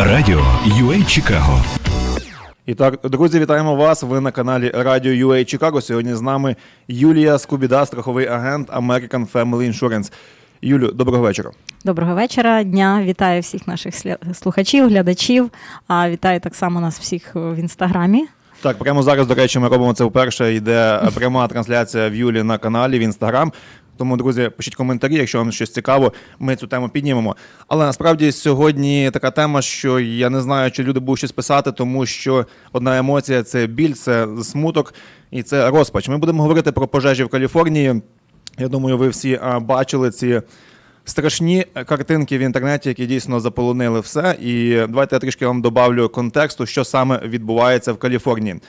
Радіо UA Чикаго. І так, друзі, вітаємо вас. Ви на каналі Радіо UA Чикаго. Сьогодні з нами Юлія Скубіда, страховий агент American Family Insurance. Юлю, доброго вечора. Доброго вечора, дня. Вітаю всіх наших слухачів, глядачів. А вітаю так само нас всіх в інстаграмі. Так, прямо зараз, до речі, ми робимо це вперше. Йде пряма трансляція в Юлі на каналі в Інстаграм. Тому, друзі, пишіть коментарі, якщо вам щось цікаво, ми цю тему піднімемо. Але насправді сьогодні така тема, що я не знаю, чи люди будуть щось писати, тому що одна емоція це біль, це смуток і це розпач. Ми будемо говорити про пожежі в Каліфорнії. Я думаю, ви всі бачили ці страшні картинки в інтернеті, які дійсно заполонили все. І давайте я трішки вам добавлю контексту, що саме відбувається в Каліфорнії.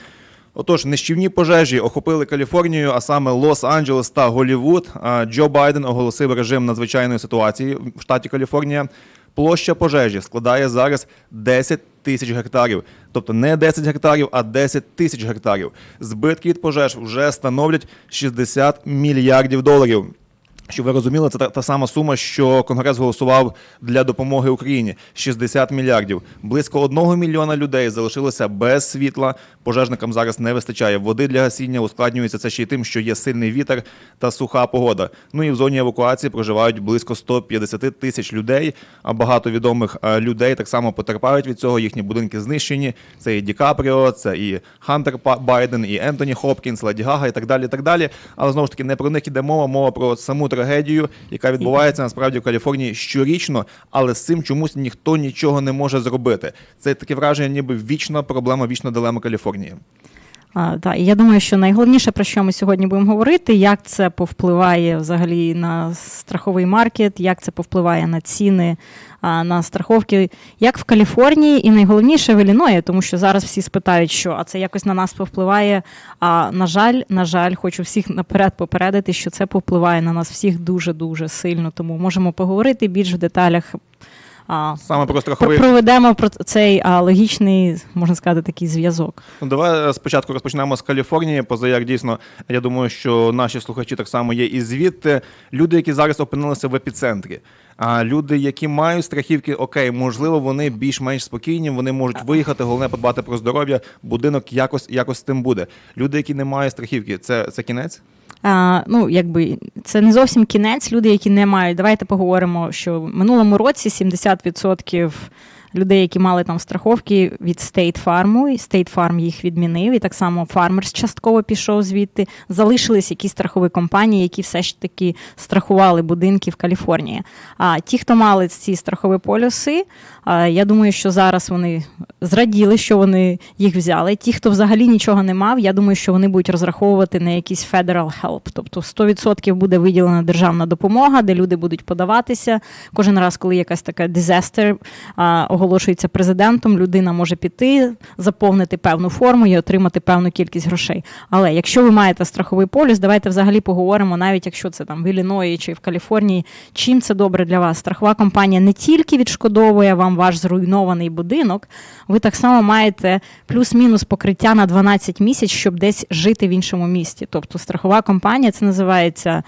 Отож, нищівні пожежі охопили Каліфорнію, а саме Лос-Анджелес та Голівуд. Джо Байден оголосив режим надзвичайної ситуації в штаті Каліфорнія. Площа пожежі складає зараз 10 тисяч гектарів, тобто не 10 гектарів, а 10 тисяч гектарів. Збитки від пожеж вже становлять 60 мільярдів доларів. Щоб ви розуміли, це та, та сама сума, що Конгрес голосував для допомоги Україні 60 мільярдів. Близько одного мільйона людей залишилося без світла. Пожежникам зараз не вистачає води для гасіння. Ускладнюється це ще й тим, що є сильний вітер та суха погода. Ну і в зоні евакуації проживають близько 150 тисяч людей. А багато відомих е, людей так само потерпають від цього. Їхні будинки знищені. Це і Ді Капріо, це і Хантер Байден, і Ентоні Хопкінс, Леді Гага і так далі. І так далі. Але знову ж таки не про них іде мова, мова про саму трагедію, яка відбувається насправді в Каліфорнії щорічно, але з цим чомусь ніхто нічого не може зробити. Це таке враження, ніби вічна проблема, вічна дилема Каліфорнії. А, і я думаю, що найголовніше, про що ми сьогодні будемо говорити, як це повпливає взагалі на страховий маркет, як це повпливає на ціни а, на страховки, як в Каліфорнії, і найголовніше в Ілліної, тому що зараз всі спитають, що а це якось на нас повпливає. А на жаль, на жаль, хочу всіх наперед попередити, що це повпливає на нас всіх дуже дуже сильно. Тому можемо поговорити більш в деталях. А, Саме про страховий проведемо про цей а, логічний, можна сказати, такий зв'язок. Ну, давай е, спочатку розпочнемо з Каліфорнії. Поза як дійсно, я думаю, що наші слухачі так само є і звідти. Люди, які зараз опинилися в епіцентрі. А люди, які мають страхівки, окей, можливо, вони більш-менш спокійні, вони можуть виїхати, головне подбати про здоров'я, будинок якось якось тим буде. Люди, які не мають страхівки, це, це кінець? А, ну, якби це не зовсім кінець. Люди, які не мають. Давайте поговоримо, що в минулому році 70% людей, які мали там страховки від State Farm, і State Farm їх відмінив, і так само Farmers частково пішов звідти. Залишились якісь страхові компанії, які все ж таки страхували будинки в Каліфорнії. А ті, хто мали ці страхові полюси, я думаю, що зараз вони зраділи, що вони їх взяли. Ті, хто взагалі нічого не мав, я думаю, що вони будуть розраховувати на якийсь federal help. Тобто 100% буде виділена державна допомога, де люди будуть подаватися. Кожен раз, коли якась така а, оголошується президентом, людина може піти, заповнити певну форму і отримати певну кількість грошей. Але якщо ви маєте страховий полюс, давайте взагалі поговоримо, навіть якщо це там в Ілліної чи в Каліфорнії, чим це добре для вас. Страхова компанія не тільки відшкодовує вам ваш зруйнований будинок, ви так само маєте плюс-мінус покриття на 12 місяців, щоб десь жити в іншому місті. Тобто страхова компанія це називається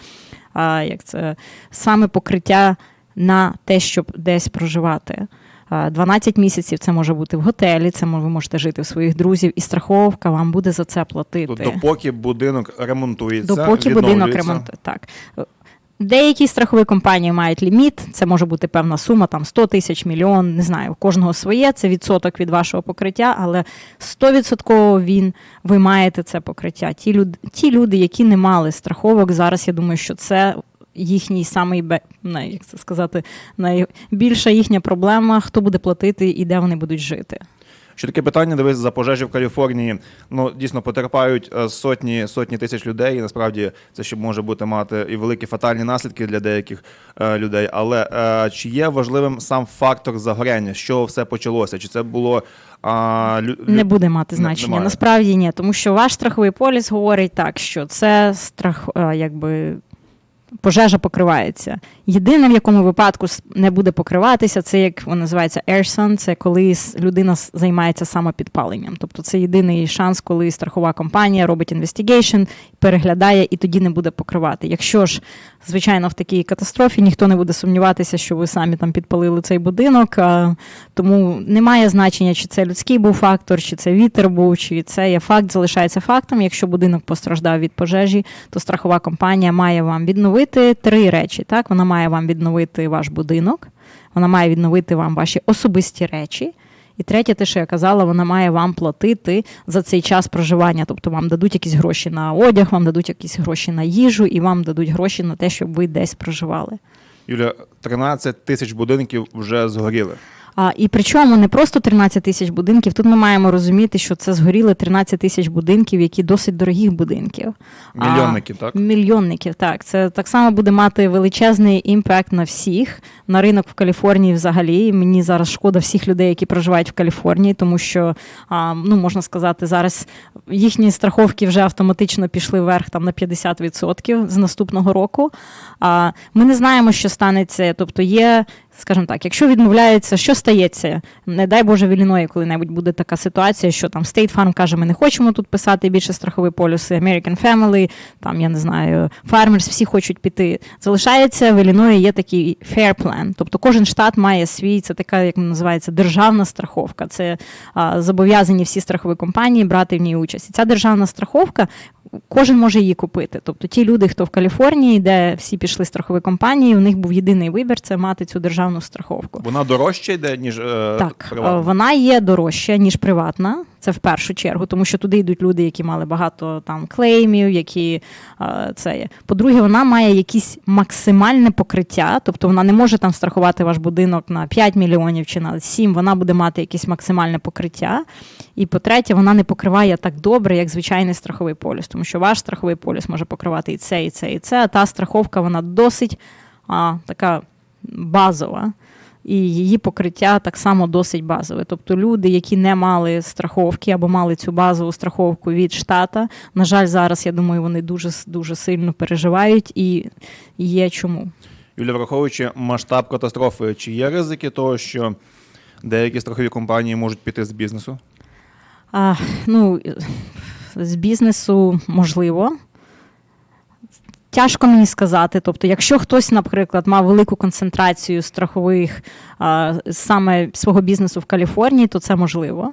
а, як це саме покриття на те, щоб десь проживати. А, 12 місяців це може бути в готелі, це ви можете жити у своїх друзів, і страховка вам буде за це платити. Допоки будинок ремонтується, Допоки будинок ремонтує. Так. Деякі страхові компанії мають ліміт, це може бути певна сума, там 100 тисяч, мільйон, не знаю, у кожного своє, це відсоток від вашого покриття, але 100% він, ви маєте це покриття. Ті люди, ті люди, які не мали страховок, зараз я думаю, що це їхній самий, не, як це сказати, найбільша їхня проблема, хто буде платити і де вони будуть жити. Ще таке питання, дивись, за пожежі в Каліфорнії. Ну дійсно потерпають е, сотні сотні тисяч людей. І насправді це ще може бути мати і великі фатальні наслідки для деяких е, людей. Але е, чи є важливим сам фактор загоряння? Чого все почалося? Чи це було а, лю, лю- не буде мати значення. немає. Насправді ні, тому що ваш страховий поліс говорить так, що це страх, е, якби. Пожежа покривається. Єдине, в якому випадку не буде покриватися, це як воно називається arson, це коли людина займається самопідпаленням. Тобто це єдиний шанс, коли страхова компанія робить інвестигейшн, переглядає і тоді не буде покривати. Якщо ж, звичайно, в такій катастрофі ніхто не буде сумніватися, що ви самі там підпалили цей будинок. Тому немає значення, чи це людський був фактор, чи це вітер був, чи це є факт, залишається фактом. Якщо будинок постраждав від пожежі, то страхова компанія має вам відновити три речі. Так, вона має вам відновити ваш будинок, вона має відновити вам ваші особисті речі. І третє, те, що я казала, вона має вам платити за цей час проживання. Тобто вам дадуть якісь гроші на одяг, вам дадуть якісь гроші на їжу, і вам дадуть гроші на те, щоб ви десь проживали. Юля, 13 тисяч будинків вже згоріли. А, і причому не просто 13 тисяч будинків. Тут ми маємо розуміти, що це згоріли 13 тисяч будинків, які досить дорогих будинків. А, Мільйонників, так? Мільйонників, так. Це так само буде мати величезний імпект на всіх. На ринок в Каліфорнії взагалі. Мені зараз шкода всіх людей, які проживають в Каліфорнії, тому що, а, ну, можна сказати, зараз їхні страховки вже автоматично пішли вверх там, на 50% з наступного року. А, ми не знаємо, що станеться. Тобто є. Скажімо так, якщо відмовляється, що стається? Не дай Боже в коли-небудь буде така ситуація, що там State Farm каже, ми не хочемо тут писати більше страхові полюси, American Family, там я не знаю, Farmers, всі хочуть піти. Залишається в Ілліної є такий fair plan. Тобто кожен штат має свій, це така, як називається, державна страховка. Це а, зобов'язані всі страхові компанії брати в ній участь. І ця державна страховка. Кожен може її купити. Тобто ті люди, хто в Каліфорнії, де всі пішли страхові компанії, у них був єдиний вибір це мати цю державну страховку. Вона дорожча йде, ніж е, Так, приватна. е, вона є дорожча, ніж приватна. Це в першу чергу, тому що туди йдуть люди, які мали багато там клеймів, які е, це є. По-друге, вона має якесь максимальне покриття, тобто вона не може там страхувати ваш будинок на 5 мільйонів чи на 7, вона буде мати якесь максимальне покриття. І по-третє, вона не покриває так добре, як звичайний страховий поліс, тому що ваш страховий поліс може покривати і це, і це, і це. А та страховка вона досить а, така базова. І її покриття так само досить базове. Тобто люди, які не мали страховки або мали цю базову страховку від штата, на жаль, зараз я думаю, вони дуже дуже сильно переживають і є чому. Юля, враховуючи масштаб катастрофи, чи є ризики того, що деякі страхові компанії можуть піти з бізнесу? А, ну, з бізнесу можливо. Тяжко мені сказати. Тобто, якщо хтось, наприклад, мав велику концентрацію страхових саме свого бізнесу в Каліфорнії, то це можливо.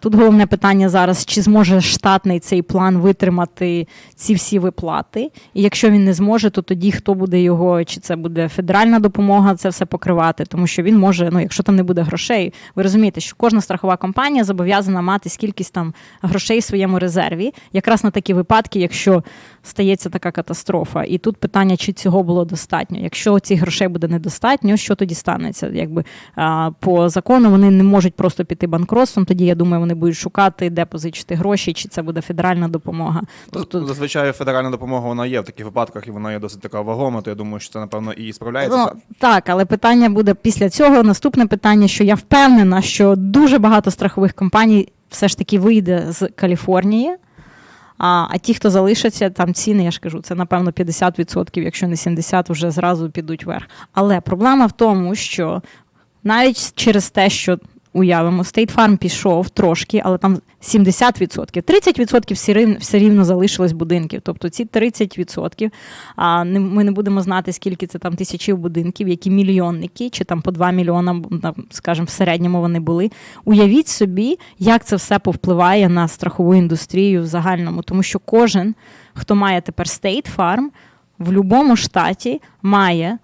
Тут головне питання зараз, чи зможе штатний цей план витримати ці всі виплати. І якщо він не зможе, то тоді хто буде його, чи це буде федеральна допомога це все покривати, тому що він може, ну якщо там не буде грошей, ви розумієте, що кожна страхова компанія зобов'язана мати скількись там грошей в своєму резерві, якраз на такі випадки, якщо стається така катастрофа. І тут питання, чи цього було достатньо. Якщо цих грошей буде недостатньо, що тоді станеться? Якби а, по закону вони не можуть просто піти банкротством. Тоді я думаю, вони будуть шукати, де позичити гроші, чи це буде федеральна допомога. Тобто Зазвичай федеральна допомога вона є в таких випадках, і вона є досить така вагома, то я думаю, що це, напевно, і справляється. Ну, так, але питання буде після цього. Наступне питання, що я впевнена, що дуже багато страхових компаній все ж таки вийде з Каліфорнії. А, а ті, хто залишаться, там ціни, я ж кажу, це напевно 50%, якщо не 70%, вже зразу підуть вверх. Але проблема в тому, що навіть через те, що уявимо, State Farm пішов трошки, але там 70%. 30% все рівно, все рівно залишилось будинків. Тобто ці 30%, а ми не будемо знати, скільки це там тисячів будинків, які мільйонники, чи там по 2 мільйона, скажімо, в середньому вони були. Уявіть собі, як це все повпливає на страхову індустрію в загальному, тому що кожен, хто має тепер State Farm, в будь-якому штаті має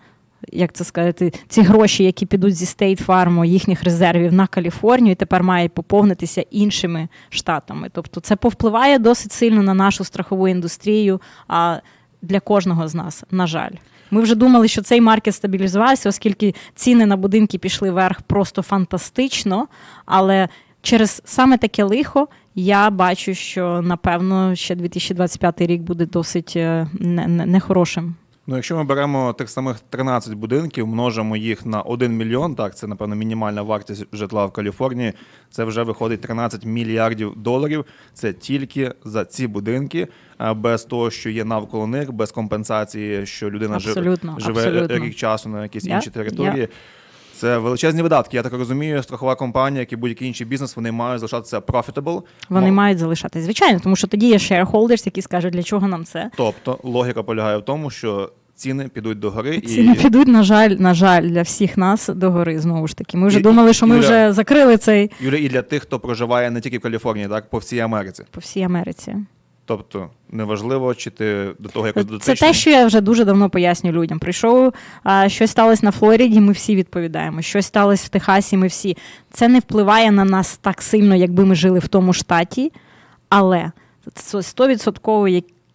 як це сказати, ці гроші, які підуть зі Farm, їхніх резервів на Каліфорнію, тепер мають поповнитися іншими штатами. Тобто це повпливає досить сильно на нашу страхову індустрію, а для кожного з нас, на жаль. Ми вже думали, що цей маркет стабілізувався, оскільки ціни на будинки пішли вверх просто фантастично. Але через саме таке лихо я бачу, що напевно ще 2025 рік буде досить е, не- не- нехорошим. Ну, якщо ми беремо тих самих 13 будинків, множимо їх на 1 мільйон, так, це, напевно, мінімальна вартість житла в Каліфорнії, це вже виходить 13 мільярдів доларів. Це тільки за ці будинки, без того, що є навколо них, без компенсації, що людина Абсолютно, живе абсолютно. рік часу на якійсь Я- іншій території. Це величезні видатки. Я так розумію, страхова компанія, як і будь-який інший бізнес, вони мають залишатися profitable. Вони Мо- мають залишатись. Звичайно, тому що тоді є shareholders, які скажуть, для чого нам це. Тобто логіка полягає в тому, що ціни підуть до гори Ціни і підуть, на жаль, на жаль, для всіх нас до гори знову ж таки. Ми вже І- думали, що ми вже закрили цей Юля, і для тих, хто проживає не тільки в Каліфорнії, так по всій Америці. по всій Америці. Тобто неважливо, чи ти до того якось Це дотичний. те, що я вже дуже давно пояснюю людям. Прийшов а, щось сталося на Флориді, ми всі відповідаємо. Щось сталося в Техасі, ми всі. Це не впливає на нас так сильно, якби ми жили в тому штаті, але це стовідсотково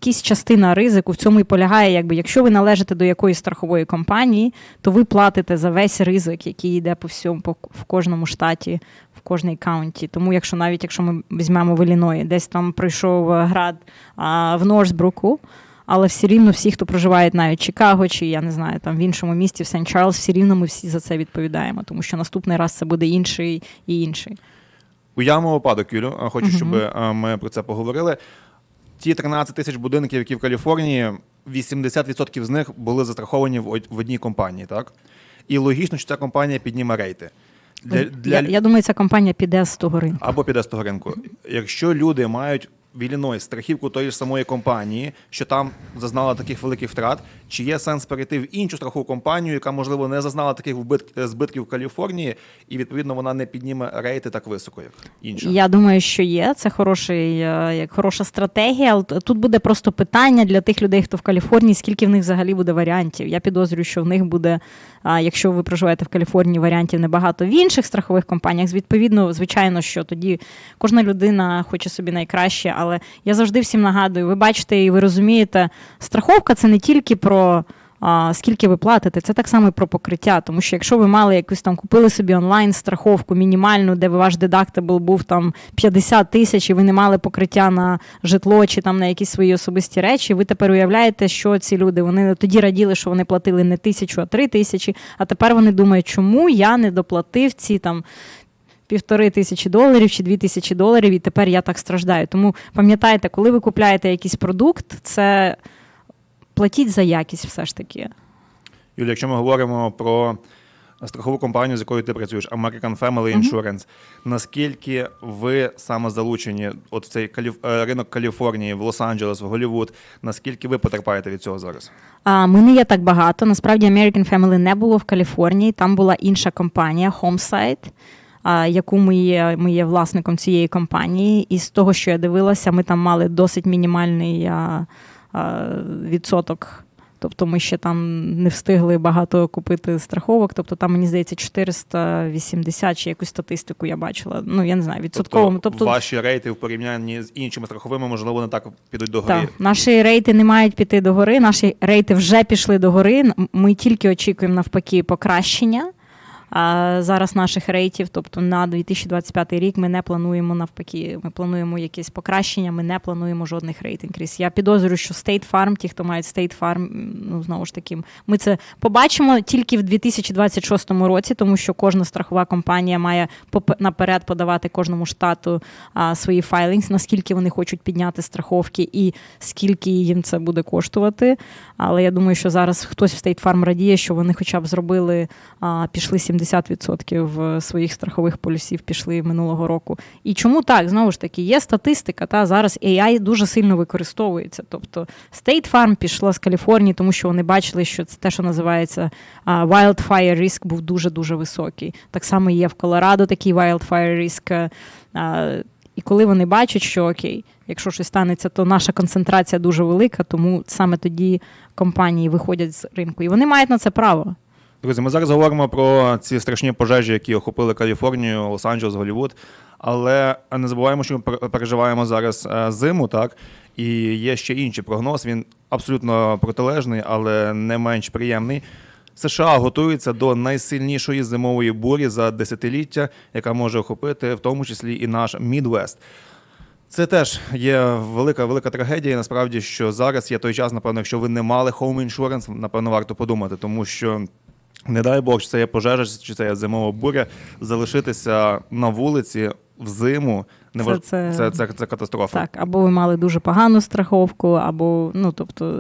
якась частина ризику в цьому і полягає. Якби якщо ви належите до якоїсь страхової компанії, то ви платите за весь ризик, який йде по всьому, по в кожному штаті, в кожній каунті. Тому, якщо навіть якщо ми візьмемо в Ілліної, десь там пройшов е, град а, в Норсбруку. Але все рівно всі, хто проживає навіть в Чикаго, чи я не знаю, там в іншому місті, в Сент Чарльз, все рівно ми всі за це відповідаємо, тому що наступний раз це буде інший і інший. Уявимо випадок, Юлю. а Хочу, щоб ми про це поговорили. Ті 13 тисяч будинків, які в Каліфорнії, 80% з них були застраховані в одній компанії, так? І логічно, що ця компанія підніме рейти. Для, для... Я, я думаю, ця компанія піде з того ринку. Або піде з того ринку. Якщо люди мають в Іліної страхівку тої ж самої компанії, що там зазнала таких великих втрат, чи є сенс перейти в іншу страхову компанію, яка, можливо, не зазнала таких вбит- збитків в Каліфорнії, і відповідно вона не підніме рейти так високо, як інша? Я думаю, що є. Це хороший, е, як хороша стратегія. Тут буде просто питання для тих людей, хто в Каліфорнії, скільки в них взагалі буде варіантів. Я підозрюю, що в них буде, якщо ви проживаєте в Каліфорнії, варіантів небагато в інших страхових компаніях. Відповідно, звичайно, що тоді кожна людина хоче собі найкраще, але я завжди всім нагадую: ви бачите і ви розумієте, страховка це не тільки про. А, скільки ви платите, це так само і про покриття. Тому що якщо ви мали якусь там купили собі онлайн страховку мінімальну, де ваш дедактабл був там 50 тисяч, і ви не мали покриття на житло чи там на якісь свої особисті речі, ви тепер уявляєте, що ці люди вони тоді раділи, що вони платили не тисячу, а три тисячі. А тепер вони думають, чому я не доплатив ці там. Півтори тисячі доларів чи дві тисячі доларів, і тепер я так страждаю. Тому пам'ятайте, коли ви купляєте якийсь продукт, це платіть за якість все ж таки. Юля, якщо ми говоримо про страхову компанію, з якою ти працюєш, American Family Insurance, наскільки ви саме залучені от в цей Каліф... е, ринок Каліфорнії, в Лос-Анджелес, в Голлівуд, наскільки ви потерпаєте від цього зараз? А, ми не є так багато. Насправді American Family не було в Каліфорнії. Там була інша компанія Homesite, яку ми є, ми є власником цієї компанії. І з того, що я дивилася, ми там мали досить мінімальний відсоток. Тобто ми ще там не встигли багато купити страховок. Тобто там, мені здається, 480 чи якусь статистику я бачила. Ну, я не знаю, відсотково. Тобто, ваші рейти в порівнянні з іншими страховими, можливо, не так підуть до гори. Так, наші рейти не мають піти до гори. Наші рейти вже пішли до гори. Ми тільки очікуємо навпаки покращення. Зараз наших рейтів, тобто на 2025 рік, ми не плануємо навпаки. Ми плануємо якесь покращення. Ми не плануємо жодних рейт інкріс. Я підозрюю, що State Farm, ті, хто мають State Farm, ну знову ж таки, ми це побачимо тільки в 2026 році, тому що кожна страхова компанія має наперед подавати кожному штату а, свої файлінги, наскільки вони хочуть підняти страховки і скільки їм це буде коштувати. Але я думаю, що зараз хтось в State Farm радіє, що вони хоча б зробили, а, пішли 70% своїх страхових полюсів пішли минулого року. І чому так? Знову ж таки, є статистика. Та зараз AI дуже сильно використовується. Тобто State Farm пішла з Каліфорнії, тому що вони бачили, що це те, що називається wildfire risk, був дуже дуже високий. Так само є в Колорадо такий wildfire risk. А, і коли вони бачать, що окей, якщо щось станеться, то наша концентрація дуже велика, тому саме тоді компанії виходять з ринку. І вони мають на це право. Друзі, ми зараз говоримо про ці страшні пожежі, які охопили Каліфорнію, Лос-Анджелес, Голлівуд. Але не забуваємо, що ми пер- переживаємо зараз е, зиму, так? І є ще інший прогноз. Він абсолютно протилежний, але не менш приємний. США готуються до найсильнішої зимової бурі за десятиліття, яка може охопити в тому числі і наш Мідвест. Це теж є велика велика трагедія. Насправді, що зараз є той час, напевно, якщо ви не мали home insurance, напевно, варто подумати, тому що. Не дай Бог, чи це є пожежа, чи це є зимова буря, залишитися на вулиці в зиму не Це- важ- це- це, це, це катастрофа. Так, або ви мали дуже погану страховку, або ну тобто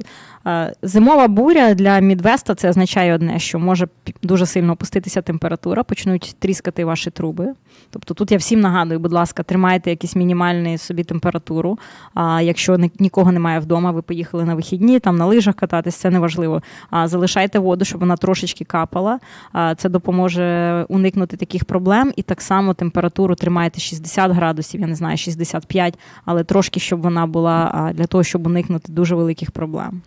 зимова буря для Мідвеста це означає одне, що може дуже сильно опуститися температура, почнуть тріскати ваші труби. Тобто тут я всім нагадую, будь ласка, тримайте якісь мінімальну собі температуру. А якщо нікого немає вдома, ви поїхали на вихідні, там на лижах кататись, це неважливо. А залишайте воду, щоб вона трошечки капала. А це допоможе уникнути таких проблем. І так само температуру тримайте 60 градусів, я не знаю, 65, але трошки, щоб вона була для того, щоб уникнути дуже великих проблем.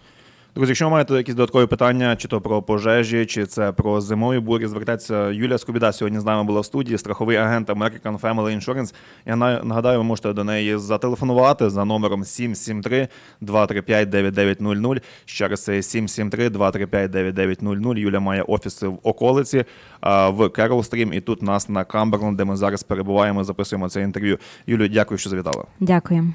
Друзі, якщо ви маєте якісь додаткові питання, чи то про пожежі, чи це про зимові бурі, звертайтеся. Юлія Скобіда сьогодні з нами була в студії, страховий агент American Family Insurance. Я нагадаю, ви можете до неї зателефонувати за номером 773 235 9900. Ще раз це 773 235 9900. Юля має офіси в околиці в Керол Стрім і тут нас на Камберленд, де ми зараз перебуваємо, записуємо це інтерв'ю. Юлю, дякую, що завітала. Дякую.